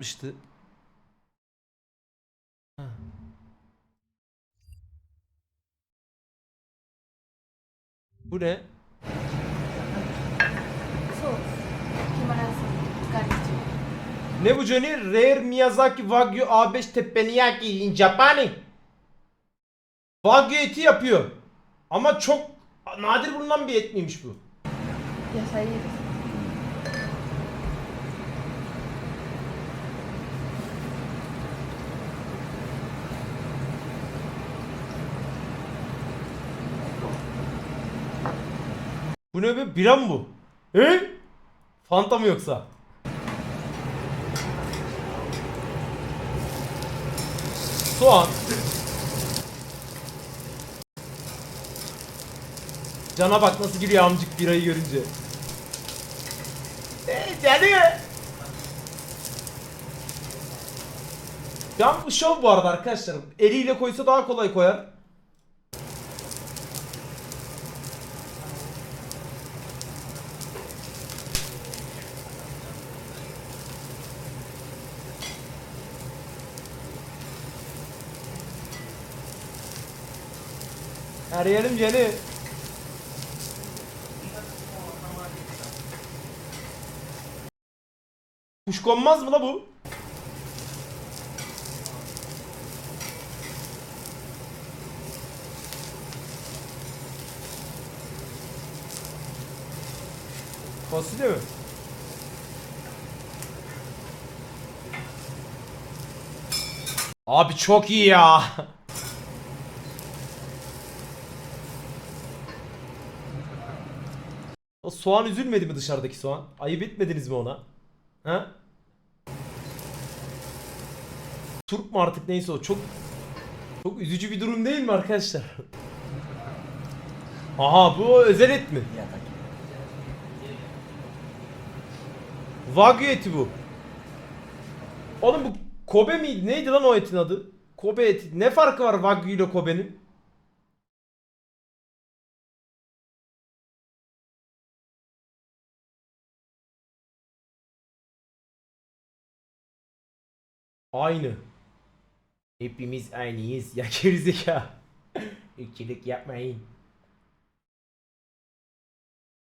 yapmıştı. Ha. Bu ne? Ne bu Johnny? Rare Miyazaki Wagyu A5 Teppanyaki in Japani. Wagyu eti yapıyor. Ama çok nadir bulunan bir et miymiş bu? Yes, Bu ne be? Bira mı bu? He? Fanta mı yoksa? Soğan. Cana bak nasıl gülüyor amcık birayı görünce. Canı. Can bu şov bu arada arkadaşlar. Eliyle koysa daha kolay koyar. Arayalım Can'ı. Kuş konmaz mı la bu? Fasulye mi? Abi çok iyi ya. soğan üzülmedi mi dışarıdaki soğan? Ayıp etmediniz mi ona? Ha? Turp mu artık neyse o çok çok üzücü bir durum değil mi arkadaşlar? Aha bu özel et mi? Wagyu eti bu. Oğlum bu Kobe miydi? Neydi lan o etin adı? Kobe eti. Ne farkı var Wagyu ile Kobe'nin? Aynı. Hepimiz aynıyız. Ya gerizekalı. İkilik yapmayın.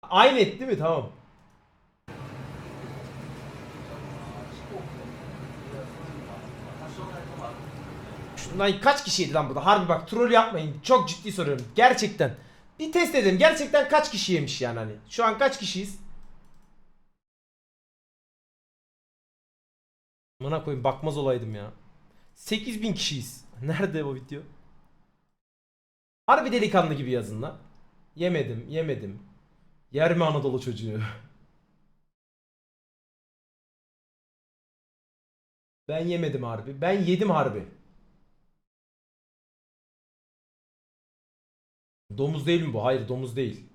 Aynı et değil mi? Tamam. Şundan kaç kişiydi lan burada? Harbi bak troll yapmayın. Çok ciddi soruyorum. Gerçekten. Bir test edelim. Gerçekten kaç kişi yemiş yani hani. Şu an kaç kişiyiz? Bana koyayım bakmaz olaydım ya. 8000 kişiyiz. Nerede o video? Harbi delikanlı gibi yazın lan. Yemedim, yemedim. Yer mi Anadolu çocuğu? Ben yemedim harbi. Ben yedim harbi. Domuz değil mi bu? Hayır domuz değil.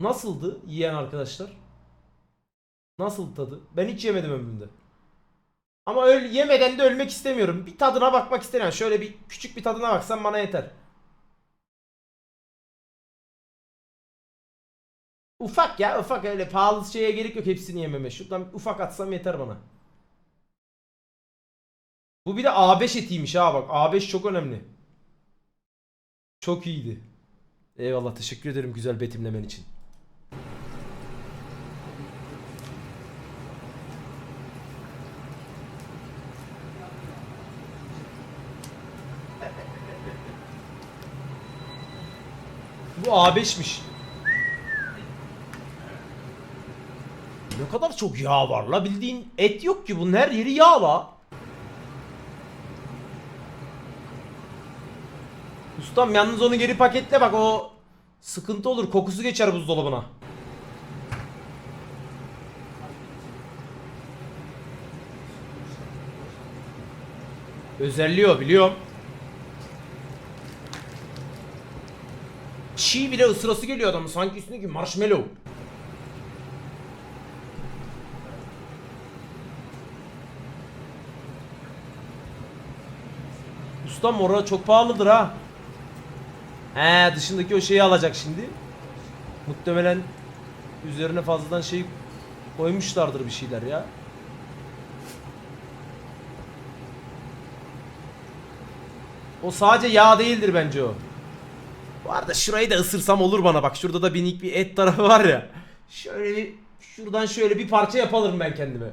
Nasıldı yiyen arkadaşlar? Nasıl tadı? Ben hiç yemedim ömrümde. Ama öl yemeden de ölmek istemiyorum. Bir tadına bakmak istemiyorum. Şöyle bir küçük bir tadına baksam bana yeter. Ufak ya ufak öyle pahalı şeye gerek yok hepsini yememe. Şuradan ufak atsam yeter bana. Bu bir de A5 etiymiş ha bak. A5 çok önemli. Çok iyiydi. Eyvallah teşekkür ederim güzel betimlemen için. Bu A5'miş. Ne kadar çok yağ var la bildiğin et yok ki bunun her yeri yağ la. Ustam yalnız onu geri paketle bak o sıkıntı olur kokusu geçer buzdolabına. Özelliği o biliyorum. Çiğ bile ısırası geliyor adamın sanki üstündeki marshmallow. Ustam orada çok pahalıdır ha. He dışındaki o şeyi alacak şimdi. Muhtemelen üzerine fazladan şey koymuşlardır bir şeyler ya. O sadece yağ değildir bence o. Bu arada şurayı da ısırsam olur bana bak. Şurada da minik bir et tarafı var ya. Şöyle bir şuradan şöyle bir parça yapalım ben kendime.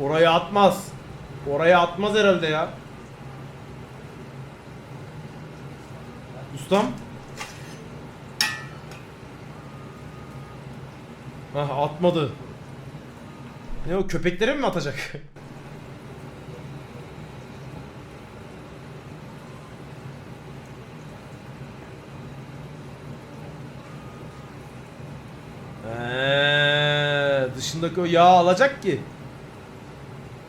Oraya atmaz. Oraya atmaz herhalde ya. Ustam. Hah atmadı. Ne o köpeklere mi atacak? dışındaki o yağı alacak ki.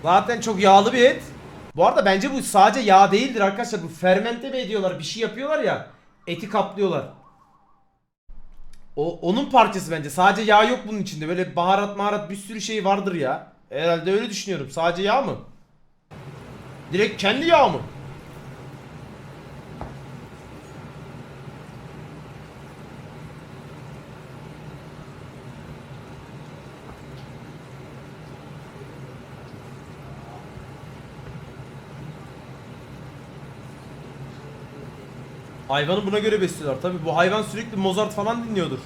Zaten çok yağlı bir et. Bu arada bence bu sadece yağ değildir arkadaşlar. Bu fermente mi ediyorlar? Bir şey yapıyorlar ya. Eti kaplıyorlar. O onun parçası bence. Sadece yağ yok bunun içinde. Böyle baharat maharat bir sürü şey vardır ya. Herhalde öyle düşünüyorum. Sadece yağ mı? Direkt kendi yağ mı? Hayvanı buna göre besliyorlar. Tabi bu hayvan sürekli Mozart falan dinliyordur.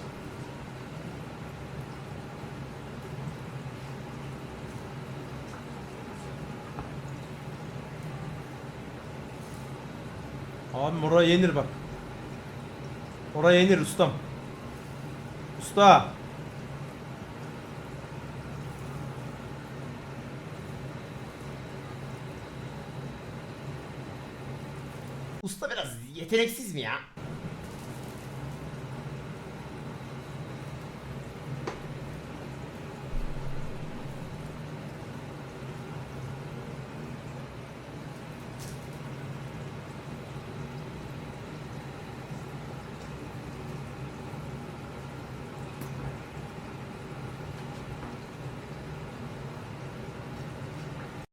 Abi oraya yenir bak. Oraya yenir ustam. Usta. Yeteneksiz mi ya?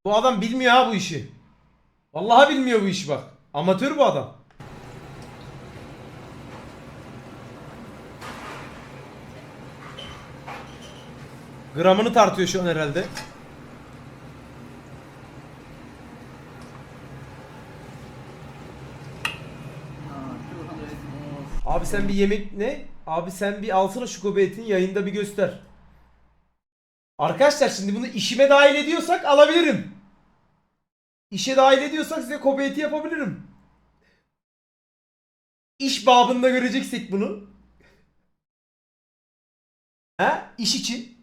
Bu adam bilmiyor ha bu işi. Vallahi bilmiyor bu işi bak. Amatör bu adam. Gramını tartıyor şu an herhalde. Abi sen bir yemek ne? Abi sen bir alsana şu Kobe etini yayında bir göster. Arkadaşlar şimdi bunu işime dahil ediyorsak alabilirim. İşe dahil ediyorsak size Kobe eti yapabilirim. İş babında göreceksek bunu. He? İş için.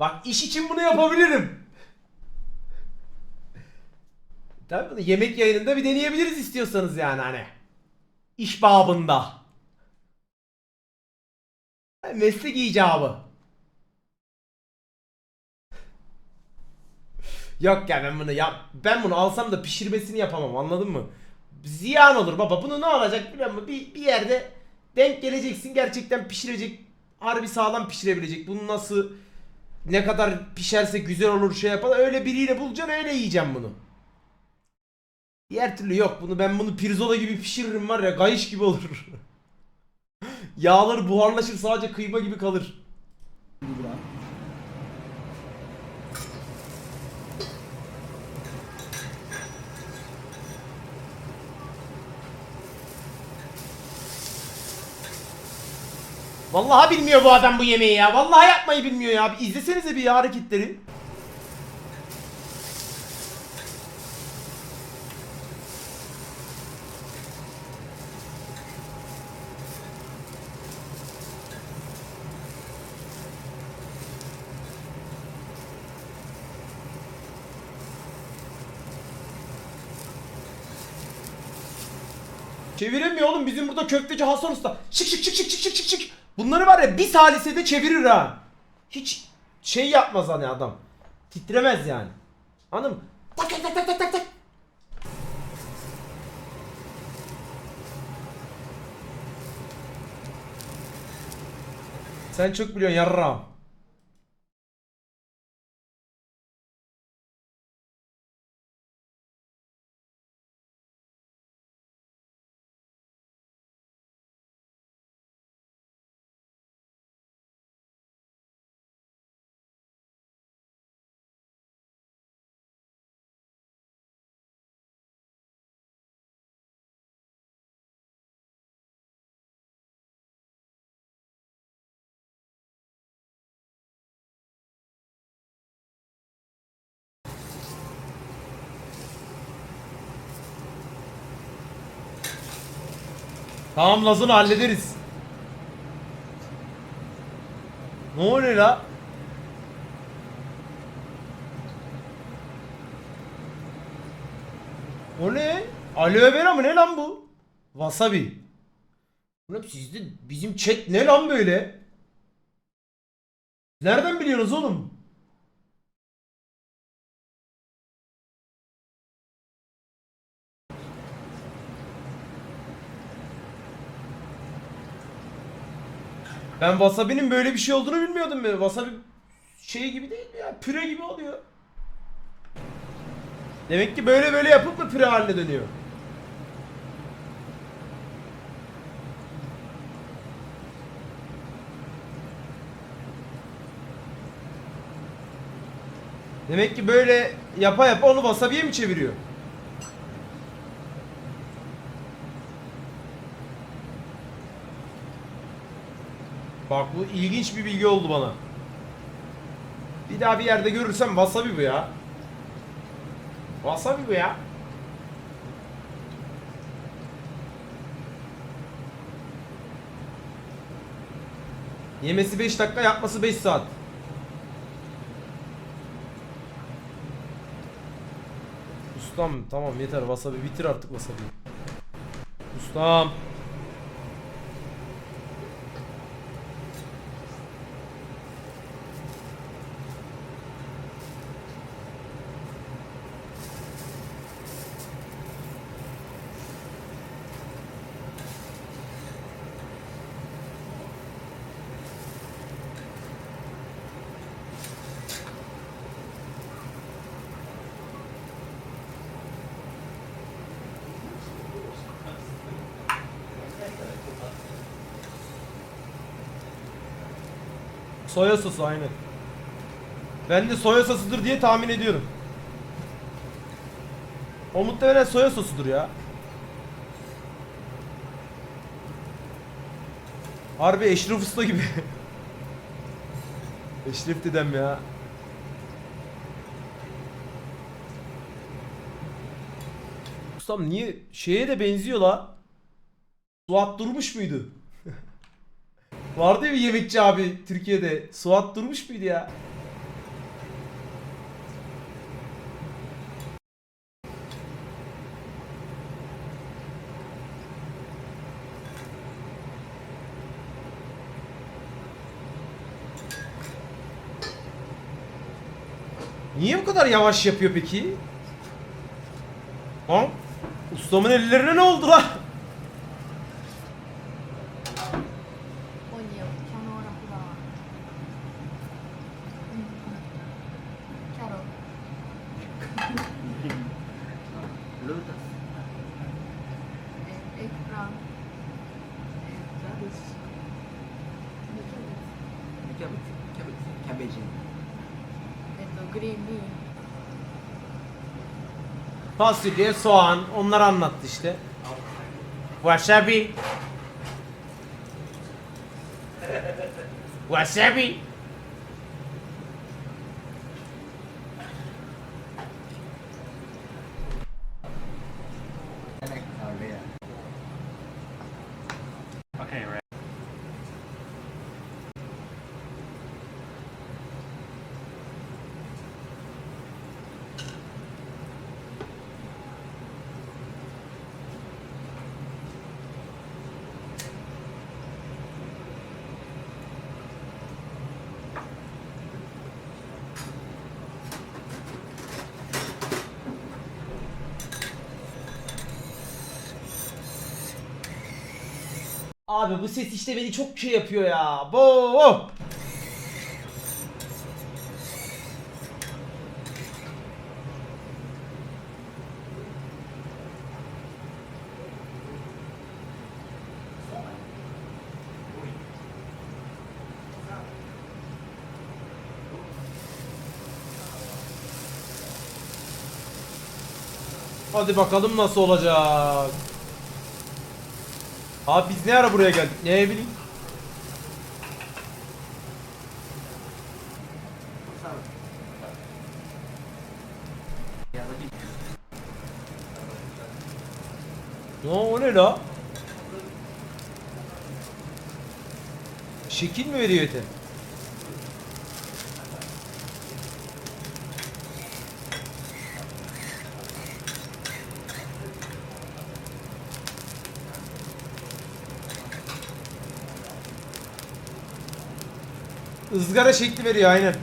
Bak iş için bunu yapabilirim. Tabii bunu yemek yayınında bir deneyebiliriz istiyorsanız yani hani. İş babında. Meslek icabı. Yok ya ben bunu yap ben bunu alsam da pişirmesini yapamam anladın mı? Ziyan olur baba. Bunu ne olacak biliyor musun? Bir, bir yerde denk geleceksin gerçekten pişirecek. Harbi sağlam pişirebilecek. Bunu nasıl ne kadar pişerse güzel olur şey yapar. Öyle biriyle bulacaksın öyle yiyeceğim bunu. Diğer türlü yok. Bunu ben bunu pirzola gibi pişiririm var ya kayış gibi olur. Yağları buharlaşır sadece kıyma gibi kalır. Vallahi bilmiyor bu adam bu yemeği ya. Vallahi yapmayı bilmiyor ya. Bir izlesenize bir ya hareketleri. Çeviremiyor oğlum bizim burada köfteci Hasan Usta. Şık şık şık şık şık şık şık. Bunları var ya bir salisede çevirir ha. Hiç şey yapmaz hani adam. Titremez yani. Anladın mı? Tak tak tak tak tak tak. Sen çok biliyorsun yarram. Tamam Laz'ını hallederiz. Ne oluyor la? O ne? Aloe vera mı ne lan bu? Wasabi. Oğlum sizde bizim chat ne lan böyle? Nereden biliyorsunuz oğlum? Ben wasabi'nin böyle bir şey olduğunu bilmiyordum ben. Wasabi şey gibi değil mi ya? Püre gibi oluyor. Demek ki böyle böyle yapıp da püre haline dönüyor. Demek ki böyle yapa yapa onu wasabi'ye mi çeviriyor? Bak bu ilginç bir bilgi oldu bana. Bir daha bir yerde görürsem wasabi bu ya. Wasabi bu ya. Yemesi 5 dakika, yapması 5 saat. Ustam tamam yeter wasabi bitir artık wasabi. Ustam. Soya sosu aynen. Ben de soya sosudur diye tahmin ediyorum. O muhtemelen soya sosudur ya. Harbi Eşref Usta gibi. Eşref dedem ya. Ustam niye şeye de benziyor la? Suat durmuş muydu? Vardı ya bir yemekçi abi Türkiye'de. Suat durmuş muydu ya? Niye bu kadar yavaş yapıyor peki? Ha? Ustamın ellerine ne oldu la? Fasulye, soğan onları anlattı işte. Wasabi. Wasabi. Abi bu ses işte beni çok şey yapıyor ya. Bo. Hadi bakalım nasıl olacak. Abi biz ne ara buraya geldik? Ne bileyim. Ne o ne la? Şekil mi veriyor ete? Izgara şekli veriyor aynen.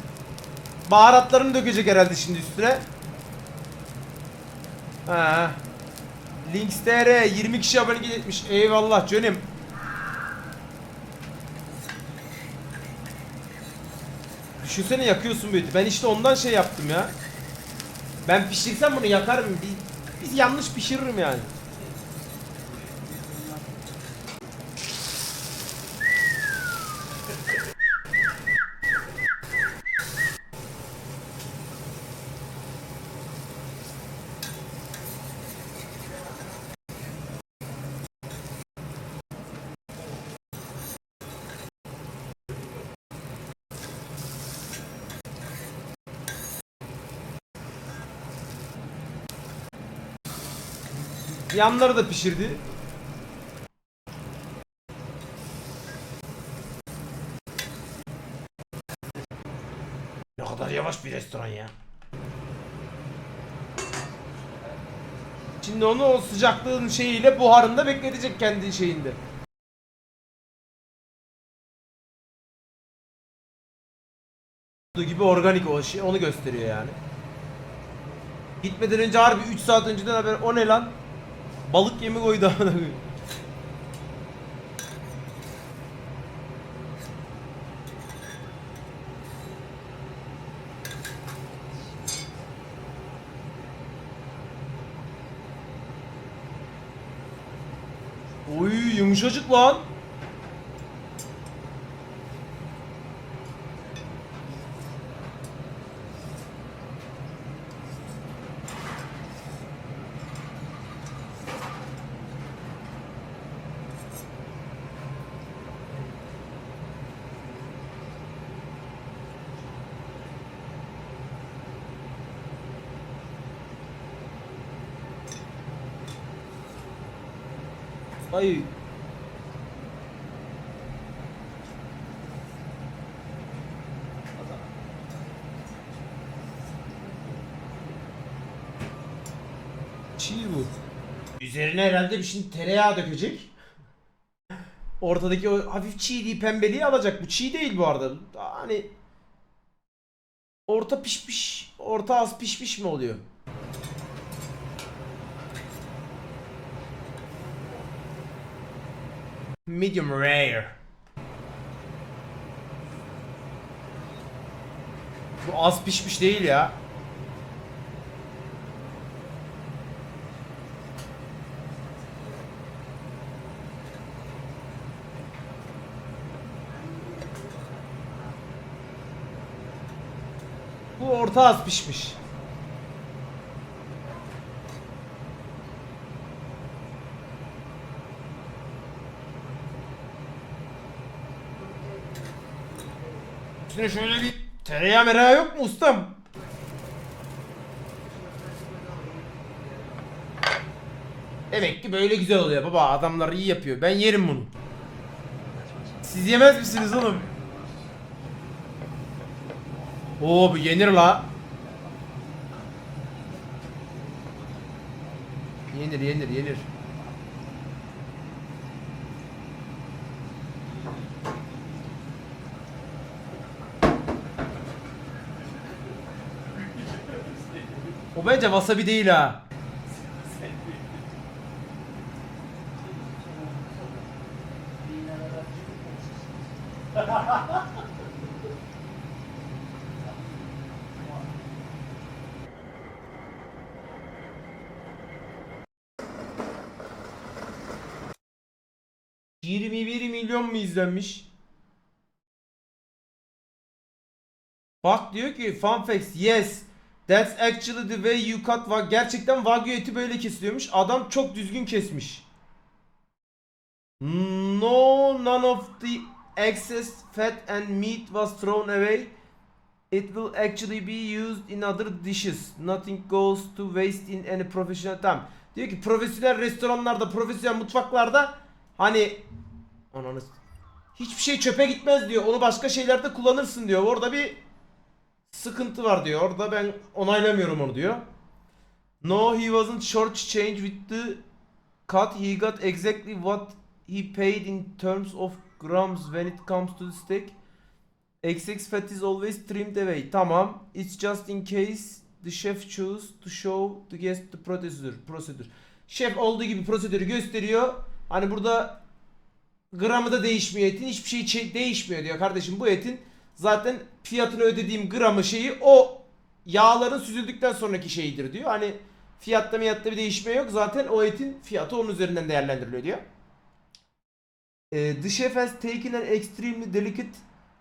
Baharatlarını dökecek herhalde şimdi üstüne. Ha. Links TR 20 kişi abone etmiş. Eyvallah canım. Düşünsene yakıyorsun eti. Ben işte ondan şey yaptım ya. Ben pişirsem bunu yakarım. Biz, biz yanlış pişiririm yani. Yanları da pişirdi. Ne kadar yavaş bir restoran ya. Şimdi onu o sıcaklığın şeyiyle buharında bekletecek kendi şeyinde. gibi organik o şey onu gösteriyor yani. Gitmeden önce harbi 3 saat önceden haber o ne lan? Balık yemi koydu amına koyayım. Oy yumuşacık lan. Ay. Çiğ bu. Üzerine herhalde bir şimdi tereyağı dökecek. Ortadaki o hafif çiğliği pembeliği alacak. Bu çiğ değil bu arada. Hani orta pişmiş, orta az pişmiş mi oluyor? Medium rare. Bu az pişmiş değil ya. Bu orta az pişmiş. Üstüne şöyle bir tereyağı mereyağı yok mu ustam? Demek ki böyle güzel oluyor baba adamlar iyi yapıyor ben yerim bunu. Siz yemez misiniz oğlum? Oo bu yenir la. Yenir yenir yenir. Bence wasabi değil ha. ...21 milyon mu izlenmiş? Bak diyor ki fun facts yes that's actually the way you cut wa gerçekten wagyu eti böyle kesiliyormuş. Adam çok düzgün kesmiş. No none of the excess fat and meat was thrown away. It will actually be used in other dishes. Nothing goes to waste in any professional time. Diyor ki profesyonel restoranlarda, profesyonel mutfaklarda hani ananı hiçbir şey çöpe gitmez diyor. Onu başka şeylerde kullanırsın diyor. Orada bir sıkıntı var diyor. Orada ben onaylamıyorum onu diyor. No he wasn't short change with the cut. He got exactly what he paid in terms of grams when it comes to the steak. XX fat is always trimmed away. Tamam. It's just in case the chef choose to show the guest the procedure. procedure. Şef olduğu gibi prosedürü gösteriyor. Hani burada gramı da değişmiyor etin. Hiçbir şey değişmiyor diyor kardeşim. Bu etin zaten fiyatını ödediğim gramı şeyi o yağların süzüldükten sonraki şeyidir diyor. Hani fiyatta miyatta bir değişme yok. Zaten o etin fiyatı onun üzerinden değerlendiriliyor diyor. Eh, the chef has taken an extremely delicate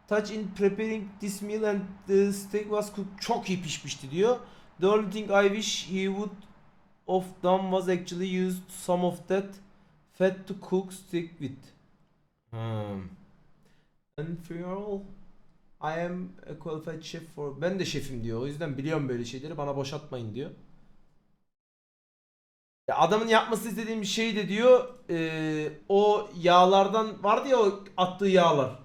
touch in preparing this meal and the steak was cooked. Çok iyi pişmişti diyor. The only thing I wish he would of done was actually used some of that fat to cook steak with. Hmm. And for all, I am a qualified chef for... Ben de şefim diyor. O yüzden biliyorum böyle şeyleri. Bana boşaltmayın diyor. Ya adamın yapması istediğim şey de diyor. eee, o yağlardan vardı ya o attığı yağlar.